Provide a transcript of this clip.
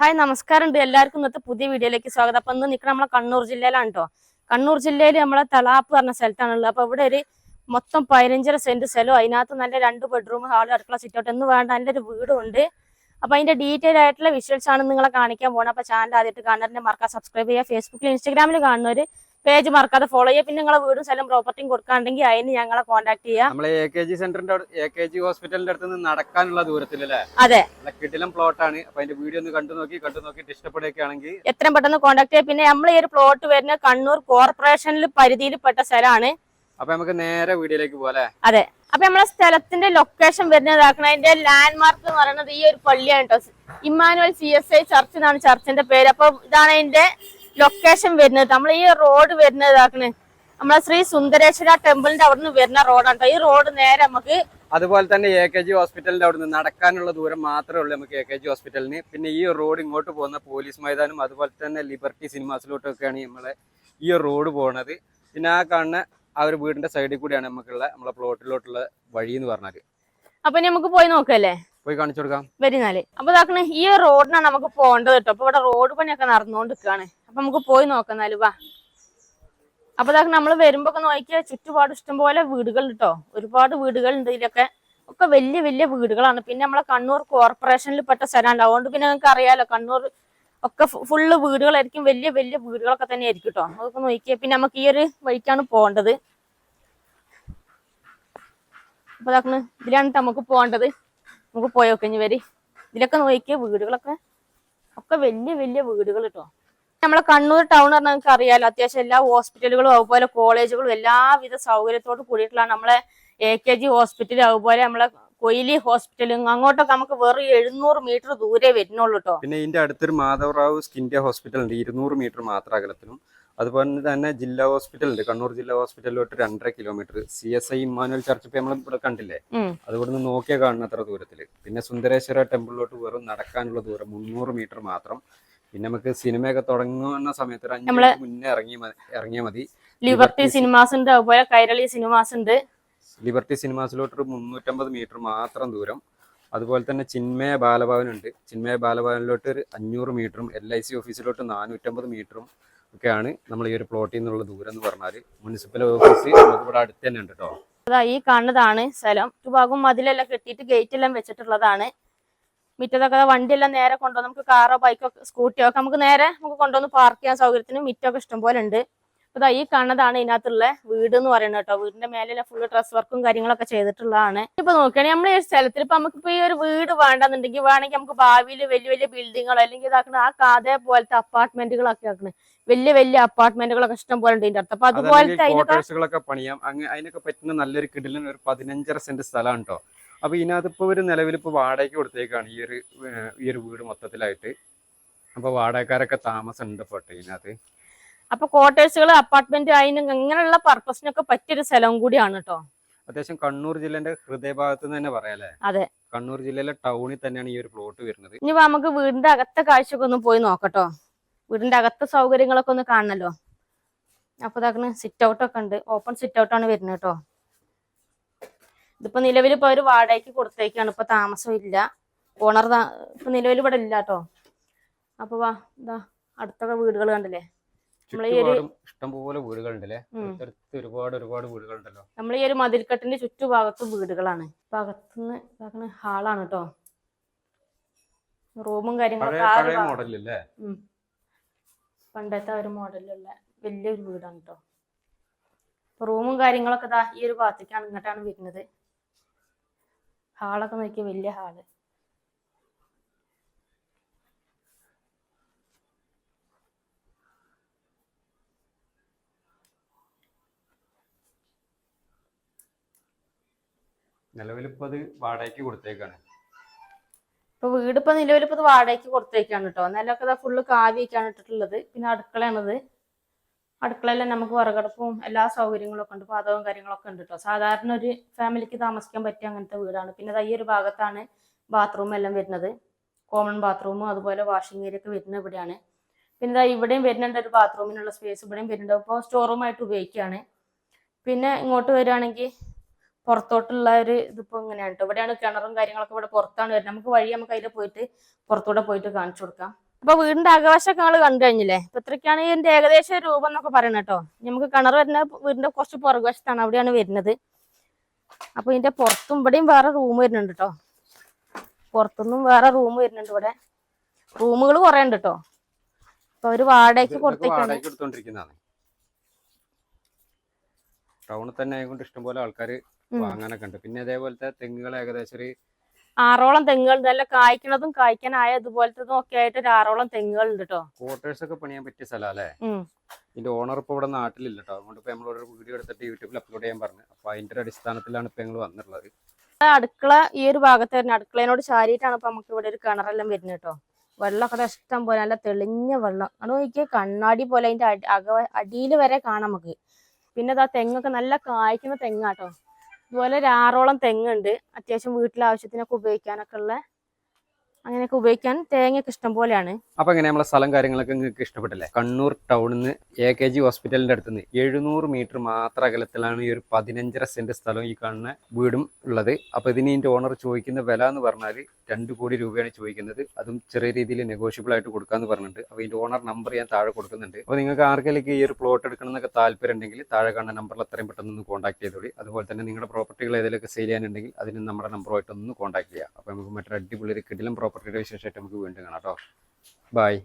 Hi നമസ്കാരം ഉണ്ട് എല്ലാവർക്കും ഇന്നത്തെ പുതിയ വീഡിയോയിലേക്ക് സ്വാഗതം. അപ്പൊ ഇന്ന് നിൽക്കുന്ന നമ്മളെ കണ്ണൂർ ജില്ലയിലാണ് കേട്ടോ കണ്ണൂർ ജില്ലയിൽ നമ്മളെ തളാപ്പ് പറഞ്ഞ സ്ഥലത്താണുള്ളത്. അപ്പൊ ഇവിടെ ഒരു മൊത്തം പതിനഞ്ചര സെന്റ് സ്ഥലം അതിനകത്ത് നല്ല രണ്ട് ബെഡ്റൂം ഹാൾ അടുക്കള സിറ്റൗട്ട് എന്ന് വേണ്ട നല്ലൊരു വീടും ഉണ്ട്. അപ്പൊ അതിന്റെ ഡീറ്റെയിൽ ആയിട്ടുള്ള വിഷ്വൽസ് ആണ് നിങ്ങളെ കാണിക്കാൻ പോകണം അപ്പൊ ചാനൽ ആദ്യമായിട്ട് കാണുന്നതിനെ മറക്കാം സബ്സ്ക്രൈബ് ചെയ്യുക. ഫേസ്ബുക്കിൽ ഇൻസ്റ്റാഗ്രാമിൽ കാണുന്നവര് പേജ് മറക്കാതെ ഫോളോ ചെയ്യുക. പിന്നെ നിങ്ങളെ വീടും സ്ഥലം പ്രോപ്പർട്ടിയും കൊടുക്കാണ്ടെങ്കിൽ അതിന് ഞങ്ങളെ കോൺടാക്ട് ചെയ്യാം നമ്മളെ എ കെ ജി സെന്ററിന്റെ എ കെ ജി ഹോസ്പിറ്റലിന്റെ അടുത്ത് നിന്ന് നടക്കാനുള്ള ദൂരത്തിലല്ലേ? അതെ. കിടിലം പ്ലോട്ടാണ് അപ്പൊ അതിന്റെ വീഡിയോ ഒന്ന് കണ്ടു നോക്കി കണ്ടു നോക്കിയിട്ട് എത്രയും പെട്ടെന്ന് കോൺടാക്ട് ചെയ്യുക. പിന്നെ നമ്മൾ ഈ ഒരു പ്ലോട്ട് വരുന്ന കണ്ണൂർ കോർപ്പറേഷനിൽ പരിധിയിൽപ്പെട്ട സ്ഥലമാണ്. അപ്പൊ നമുക്ക് നേരെ വീഡിയോയിലേക്ക് പോലെ അതെ. അപ്പൊ നമ്മളെ സ്ഥലത്തിന്റെ ലൊക്കേഷൻ വരുന്നതാക്കണം അതിന്റെ ലാൻഡ് മാർക്ക് എന്ന് പറയുന്നത് ഈ ഒരു പള്ളിയാണ് കേട്ടോ Emmanuel C S I church എന്നാണ് ചർച്ചിന്റെ പേര്. അപ്പൊ ഇതാണ് അതിന്റെ ലൊക്കേഷൻ വരുന്നത്. നമ്മൾ ഈ റോഡ് വരുന്നതാക്കണ് നമ്മളെ ശ്രീ സുന്ദരേശ്വര ടെമ്പിളിന്റെ അവിടെ നിന്ന് വരുന്ന റോഡാണ് കേട്ടോ ഈ റോഡ് നേരെ നമുക്ക് അതുപോലെ തന്നെ എ കെ ജി ഹോസ്പിറ്റലിന്റെ അവിടെ നിന്ന് നടക്കാനുള്ള ദൂരം മാത്രമേ ഉള്ളൂ നമുക്ക് എ കെ ജി ഹോസ്പിറ്റലിന് പിന്നെ ഈ റോഡ് ഇങ്ങോട്ട് പോകുന്ന പോലീസ് മൈതാനം അതുപോലെ തന്നെ ലിബർട്ടി സിനിമാസിലോട്ടൊക്കെയാണ് നമ്മളെ ഈ റോഡ് പോകുന്നത് പിന്നെ ആ കാണുന്ന ആ ഒരു വീടിന്റെ സൈഡിൽ കൂടിയാണ് നമുക്കുള്ള നമ്മളെ പ്ലോട്ടിലോട്ടുള്ള വഴി എന്ന് പറഞ്ഞാൽ. അപ്പൊ നമുക്ക് പോയി നോക്കല്ലേ? പോയി കാണിച്ചു കൊടുക്കാം. വരുന്നാൽ അപ്പൊ ഇതാക്കണ ഈ റോഡിനാണ് നമുക്ക് പോകേണ്ടത് കേട്ടോ അപ്പൊ ഇവിടെ റോഡ് പണിയൊക്കെ നടന്നുകൊണ്ട് നിൽക്കുകയാണ് അപ്പൊ നമുക്ക് പോയി നോക്കുന്നാലും വാ. അപ്പൊ അതൊക്കെ നമ്മൾ വരുമ്പോ ഒക്കെ നോക്കിയാൽ ചുറ്റുപാട് ഇഷ്ടംപോലെ വീടുകൾ കേട്ടോ ഒരുപാട് വീടുകൾ ഉണ്ട് ഇതിലൊക്കെ. ഒക്കെ വലിയ വലിയ വീടുകളാണ്. പിന്നെ നമ്മളെ കണ്ണൂർ കോർപ്പറേഷനിൽ പെട്ട സ്ഥലമാണ് അതുകൊണ്ട് പിന്നെ നിങ്ങൾക്ക് അറിയാലോ കണ്ണൂർ ഒക്കെ ഫുള്ള് വീടുകളായിരിക്കും. വലിയ വലിയ വീടുകളൊക്കെ തന്നെ ആയിരിക്കും കേട്ടോ അതൊക്കെ നോക്കിയാൽ പിന്നെ നമുക്ക് ഈ ഒരു വഴിക്കാണ് പോകേണ്ടത്. അപ്പൊ അതാക്കണ് ഇതിലാണ് നമുക്ക് പോകേണ്ടത്. നമുക്ക് പോയോക്കെ ഇനി വരി. ഇതിലൊക്കെ നോക്കിയ വീടുകളൊക്കെ ഒക്കെ വലിയ വലിയ വീടുകൾ കേട്ടോ നമ്മളെ കണ്ണൂർ ടൗൺ പറഞ്ഞാൽ നിങ്ങൾക്ക് അറിയാലോ അത്യാവശ്യം എല്ലാ ഹോസ്പിറ്റലുകളും അതുപോലെ കോളേജുകളും എല്ലാവിധ സൗകര്യത്തോട് കൂടിയിട്ടുള്ള നമ്മളെ എ കെ ജി ഹോസ്പിറ്റൽ അതുപോലെ നമ്മളെ കൊയിലി ഹോസ്പിറ്റലും അങ്ങോട്ടൊക്കെ നമുക്ക് വെറും എഴുന്നൂറ് മീറ്റർ ദൂരെ വരുന്നുള്ളൂ കേട്ടോ പിന്നെ ഇതിന്റെ അടുത്തൊരു മാധവറാവു സ്കിൻഡ്യ ഹോസ്പിറ്റൽ ഉണ്ട് ഇരുന്നൂറ് മീറ്റർ മാത്രം അകലത്തിലും. അതുപോലെ തന്നെ ജില്ലാ ഹോസ്പിറ്റൽ ഉണ്ട് കണ്ണൂർ ജില്ലാ ഹോസ്പിറ്റലിലോട്ട് രണ്ടര kilometre. C S I Emmanuel church ഇപ്പൊ നമ്മൾ ഇവിടെ കണ്ടില്ലേ? അതുകൊണ്ട് നോക്കിയാൽ കാണുന്ന അത്ര ദൂരത്തിൽ പിന്നെ സുന്ദരേശ്വര ടെമ്പിളിലോട്ട് വെറും നടക്കാനുള്ള ദൂരം മുന്നൂറ് മീറ്റർ മാത്രം. പിന്നെ നമുക്ക് സിനിമയൊക്കെ തുടങ്ങുന്ന സമയത്ത് ഒരു അഞ്ച് നമ്മൾ മിനിറ്റ് മുന്നേ ഇറങ്ങി ഇറങ്ങിയാൽ മതി. ലിബർട്ടി സിനിമാസ് ഉണ്ട് അതുപോലെ കൈരളി സിനിമാസ് ഉണ്ട് ലിബർട്ടി സിനിമാസിലോട്ട് ഒരു മുന്നൂറ്റമ്പത് മീറ്റർ മാത്രം ദൂരം. അതുപോലെ തന്നെ ചിന്മയ ബാലഭവൻ ഉണ്ട് ചിന്മയ ബാലഭവനിലോട്ട് ഒരു അഞ്ഞൂറ് മീറ്ററും എൽ ഐ സി ഓഫീസിലോട്ട് നാനൂറ്റമ്പത് മീറ്ററും ഒക്കെയാണ് നമ്മൾ ഈ ഒരു പ്ലോട്ടിൽ നിന്നുള്ള ദൂരം എന്ന് പറഞ്ഞാൽ മുനിസിപ്പൽ ഓഫീസ് നമുക്ക് ഇവിടെ അടുത്ത് തന്നെ ഉണ്ട് കേട്ടോ. അതാ ഈ കാണുന്നതാണ് സ്ഥലം. ഭാഗം മതിലെല്ലാം കെട്ടിയിട്ട് ഗേറ്റ് എല്ലാം വെച്ചിട്ടുള്ളതാണ്. മിറ്റത്തൊക്കെ വണ്ടിയെല്ലാം നേരെ കൊണ്ടുവന്ന് നമുക്ക് കാറോ ബൈക്കോ സ്കൂട്ടിയോ ഒക്കെ നമുക്ക് നേരെ നമുക്ക് കൊണ്ടുവന്ന് പാർക്ക് ചെയ്യാൻ സൗകര്യത്തിന് മിറ്റമൊക്കെ ഇഷ്ടംപോലെ ഉണ്ട്. അപ്പൊ ഈ കാണുന്നതാണ് ഇതിനകത്തുള്ള വീട് എന്ന് പറയുന്നത് കേട്ടോ. വീടിന്റെ മേലെ ഫുള്ള് ഡ്രസ് വർക്കും കാര്യങ്ങളൊക്കെ ചെയ്തിട്ടുള്ളതാണ്. ഇപ്പൊ നോക്കുകയാണെങ്കിൽ നമ്മൾ ഈ സ്ഥലത്തിൽ ഇപ്പൊ നമുക്ക് ഇപ്പൊ ഈ ഒരു വീട് വേണ്ടെന്നുണ്ടെങ്കിൽ വേണമെങ്കിൽ നമുക്ക് ഭാവിയിൽ വലിയ വലിയ ബിൽഡിങ്ങുകളോ അല്ലെങ്കിൽ ഇതാക്കണ ആ കാതേ പോലത്തെ അപ്പാർട്ട്മെന്റുകളൊക്കെ ആക്കണേ. വലിയ വലിയ അപ്പാർട്ട്മെന്റുകളൊക്കെ ഇഷ്ടം പോലെ ഉണ്ട് ഇതിന്റെ അടുത്ത് അപ്പൊ അതുപോലത്തെ അതിനൊക്കെ പണിയാം. അതിനൊക്കെ പറ്റുന്ന നല്ലൊരു കിടിലൻ ഒരു പതിനഞ്ചര സെന്റ് സ്ഥലം കേട്ടോ അപ്പൊ ഇതിനകത്ത് ഇപ്പൊ ഒരു നിലവിൽ ഇപ്പോൾ വാടകയ്ക്ക് കൊടുത്തേക്കാണ് ഈ ഒരു ഈ ഒരു വീട് മൊത്തത്തിലായിട്ട്. അപ്പോൾ വാടകക്കാരൊക്കെ താമസം ഉണ്ട് ഇപ്പൊ കേട്ടോ ഇതിനകത്ത്. അപ്പൊ ക്വാർട്ടേഴ്സുകൾ അപ്പാർട്ട്മെന്റ് അതിന് ഇങ്ങനെയുള്ള പർപ്പസിനൊക്കെ പറ്റിയൊരു സ്ഥലവും കൂടിയാണ് കേട്ടോ. അത്യാവശ്യം കണ്ണൂർ ജില്ലേന്റെ ഹൃദയഭാഗത്ത് നിന്ന് തന്നെ പറയാല്ലേ അതെ. കണ്ണൂർ ജില്ലയിലെ ടൗണിൽ തന്നെയാണ് ഈ ഒരു പ്ലോട്ട് വരുന്നത്. ഇനി നമുക്ക് വീടിന്റെ അകത്തെ കാഴ്ചയൊക്കെ ഒന്ന് പോയി നോക്കട്ടോ. വീടിന്റെ അകത്തെ സൗകര്യങ്ങളൊക്കെ ഒന്ന് കാണണല്ലോ. അപ്പൊ ഇതാക്കണ സിറ്റ് ഔട്ട് ഒക്കെ ഉണ്ട്. ഓപ്പൺ സിറ്റ് ഔട്ട് ആണ് വരുന്നത് കേട്ടോ. ഇതിപ്പോ നിലവിൽ ഇപ്പൊ ഒരു വാടകയ്ക്ക് കൊടുത്തേക്കാണ്. ഇപ്പൊ താമസമില്ല ഇല്ല. ഓണർ ഇപ്പൊ നിലവിൽ ഇവിടെ ഇല്ല കേട്ടോ അപ്പൊ വാ ഇതാ അടുത്തൊക്കെ വീടുകൾ കണ്ടില്ലേ? നമ്മൾ ഈ ഒരു ഇഷ്ടംപോലെ വീടുകളുണ്ടല്ലേ? ഒരുപാട് ഒരുപാട് വീടുകളുണ്ടല്ലോ? നമ്മൾ ഈ ഒരു മതിൽക്കെട്ടിന്റെ ചുറ്റുഭാഗത്ത് വീടുകളാണ്. ഭാഗത്തുനിന്ന് ഇതാക്കണ ഹാളാണ് കേട്ടോ റൂമും കാര്യങ്ങളൊക്കെ. പണ്ടത്തെ ഒരു മോഡലിലുള്ള വലിയൊരു വീടാണ് കേട്ടോ റൂമും കാര്യങ്ങളൊക്കെ ഈ ഒരു ഭാഗത്തേക്കാണ് ഇങ്ങോട്ടാണ് വരുന്നത്. ഹാളൊക്കെ നോക്കി വലിയ ഹാൾ. നിലവിലിപ്പോ അത് വാടകയ്ക്ക് കൊടുത്തേക്കാണ്. ഇപ്പൊ വീട് ഇപ്പൊ നിലവിൽ ഇപ്പൊ ഇത് വാടകയ്ക്ക് കൊടുത്തേക്കാണ് കേട്ടോ നിലമൊക്കെ ഫുള്ള് കാവിയൊക്കെയാണ് ഇട്ടിട്ടുള്ളത്. പിന്നെ അടുക്കളയാണത്. അടുക്കളയിൽ നമുക്ക് വിറകടുപ്പും എല്ലാ സൗകര്യങ്ങളും ഒക്കെ ഉണ്ട് പാതകവും കാര്യങ്ങളൊക്കെ ഉണ്ട് കേട്ടോ സാധാരണ ഒരു ഫാമിലിക്ക് താമസിക്കാൻ പറ്റിയ അങ്ങനത്തെ വീടാണ്. പിന്നെ ഈ ഒരു ഭാഗത്താണ് ബാത്റൂം എല്ലാം വരുന്നത്. കോമൺ ബാത്റൂമും അതുപോലെ വാഷിംഗ് ഏരിയ ഒക്കെ വരുന്നത് ഇവിടെയാണ്. പിന്നെ ഇവിടെയും വരുന്നുണ്ട് ഒരു ബാത്റൂമിനുള്ള സ്പേസ് ഇവിടെയും വരുന്നുണ്ട്. അപ്പോൾ സ്റ്റോർ റൂമായിട്ട് ഉപയോഗിക്കുകയാണ്. പിന്നെ ഇങ്ങോട്ട് വരികയാണെങ്കിൽ പുറത്തോട്ടുള്ള ഒരു ഇതിപ്പോ ഇങ്ങനെയാണ് കേട്ടോ ഇവിടെയാണ് കിണറും കാര്യങ്ങളൊക്കെ ഇവിടെ പുറത്താണ് വരുന്നത്. നമുക്ക് വഴി നമുക്ക് അതിൽ പോയിട്ട് പുറത്തൂടെ പോയിട്ട് കാണിച്ചു കൊടുക്കാം. അപ്പൊ വീടിന്റെ അകവശമൊക്കെ ഞങ്ങൾ കണ്ടു കഴിഞ്ഞില്ലേ? അപ്പൊ ഇത്രയ്ക്കാണ് ഇതിന്റെ ഏകദേശം രൂപം എന്നൊക്കെ പറയണ കേട്ടോ. നമുക്ക് കിണർ വരുന്ന വീടിന്റെ കുറച്ച് പുറകുവശത്താണ് അവിടെയാണ് വരുന്നത്. അപ്പൊ ഇതിന്റെ പുറത്തും ഇവിടെയും വേറെ റൂം വരുന്നുണ്ട് കേട്ടോ. പുറത്തുനിന്നും വേറെ റൂം വരുന്നുണ്ട് ഇവിടെ. റൂമുകൾ കുറെ ഉണ്ട് കേട്ടോ. അപ്പൊ അവർ വാടകയ്ക്ക് പുറത്തേക്കാണ് കൊടുത്തേക്കാണ്. ടൗണിൽ തന്നെ ആയതുകൊണ്ട് ഇഷ്ടംപോലെ ആൾക്കാർ. വാങ്ങാനൊക്കെ ഉണ്ട്. പിന്നെ അതേപോലത്തെ തെങ്ങുകൾ ഏകദേശം ഒരു ആറോളം തെങ്ങുകൾ നല്ല കായ്ക്കണതും കായ്ക്കാനായ ഇതുപോലത്തതും ഒക്കെ ആയിട്ട് ഒരു ആറോളം തെങ്ങുകൾ ഉണ്ട് കേട്ടോ ക്വാർട്ടേഴ്സ് ഒക്കെ പണിയാൻ പറ്റിയ സ്ഥലം അല്ലേ? ഇതിന്റെ ഓണർ ഇപ്പൊ ഇവിടെ നാട്ടിലില്ല കേട്ടോ അതുകൊണ്ട് ഇപ്പൊ നമ്മളോട് ഒരു വീഡിയോ എടുത്തിട്ട് യൂട്യൂബിൽ അപ്ലോഡ് ചെയ്യാൻ പറഞ്ഞു. അപ്പൊ അതിന്റെ അടിസ്ഥാനത്തിലാണ് ഇപ്പൊ ഞങ്ങൾ വന്നിട്ടുള്ളത്. അടുക്കള ഈ ഒരു ഭാഗത്ത് വരുന്ന അടുക്കളേനോട് ചാരിയിട്ടാണ് ഇപ്പൊ നമുക്ക് ഇവിടെ ഒരു കിണറെല്ലാം വരുന്നത് കേട്ടോ വെള്ളമൊക്കെ ഇഷ്ടം പോലെ നല്ല തെളിഞ്ഞ വെള്ളം. അത് നോക്കിയ കണ്ണാടി പോലെ അതിന്റെ അക അടിയിൽ വരെ കാണാം നമുക്ക്. പിന്നെ ഇതാ തെങ്ങൊക്കെ നല്ല കായ്ക്കുന്ന തെങ്ങാട്ടോ ഇതുപോലെ ഒരു ആറോളം തെങ്ങുണ്ട് അത്യാവശ്യം വീട്ടിലെ ആവശ്യത്തിനൊക്കെ ഉപയോഗിക്കാനൊക്കെ ഉള്ള അങ്ങനെയൊക്കെ ഉപയോഗിക്കാൻ തേങ്ങയൊക്കെ ഇഷ്ടം പോലെയാണ്. അപ്പൊ എങ്ങനെ നമ്മളെ സ്ഥലം കാര്യങ്ങളൊക്കെ നിങ്ങൾക്ക് ഇഷ്ടപ്പെട്ടില്ലേ? കണ്ണൂർ ടൗണിൽ നിന്ന് എ കെ ജി ഹോസ്പിറ്റലിന്റെ അടുത്ത് നിന്ന് എഴുന്നൂറ് മീറ്റർ മാത്രം അകലത്തിലാണ് ഈ ഒരു പതിനഞ്ചര സെന്റ് സ്ഥലം ഈ കാണുന്ന വീടും ഉള്ളത്. അപ്പൊ ഇതിന് ഇതിന്റെ ഓണർ ചോദിക്കുന്ന വില എന്ന് പറഞ്ഞാൽ രണ്ട് കോടി രൂപയാണ് ചോദിക്കുന്നത്. അതും ചെറിയ രീതിയിൽ നെഗോഷ്യബിൾ ആയിട്ട് കൊടുക്കാന്ന് പറഞ്ഞിട്ടുണ്ട്. അപ്പൊ ഇതിന്റെ ഓണർ നമ്പർ ഞാൻ താഴെ കൊടുക്കുന്നുണ്ട്. അപ്പൊ നിങ്ങൾക്ക് ആർക്കെങ്കിലും ഈ ഒരു പ്ലോട്ട് എടുക്കണം എന്നൊക്കെ താല്പര്യം ഉണ്ടെങ്കിൽ താഴെ കാണുന്ന നമ്പറിൽ എത്രയും പെട്ടെന്ന് ഒന്ന് കോൺടാക്ട് ചെയ്തോളി അതുപോലെ തന്നെ നിങ്ങളുടെ പ്രോപ്പർട്ടികൾ ഏതെങ്കിലുമൊക്കെ സെയിൽ ചെയ്യാനുണ്ടെങ്കിൽ അതിന് നമ്മുടെ നമ്പറുമായിട്ടൊന്ന് കോൺടാക്ട് ചെയ്യാം. അപ്പൊ നമുക്ക് മറ്റൊരു അടിപൊളി കിടിലം പ്രോപ്പർട്ടിയുടെ വിശേഷമായിട്ട് നമുക്ക് വീണ്ടും കാണാം കേട്ടോ. ബൈ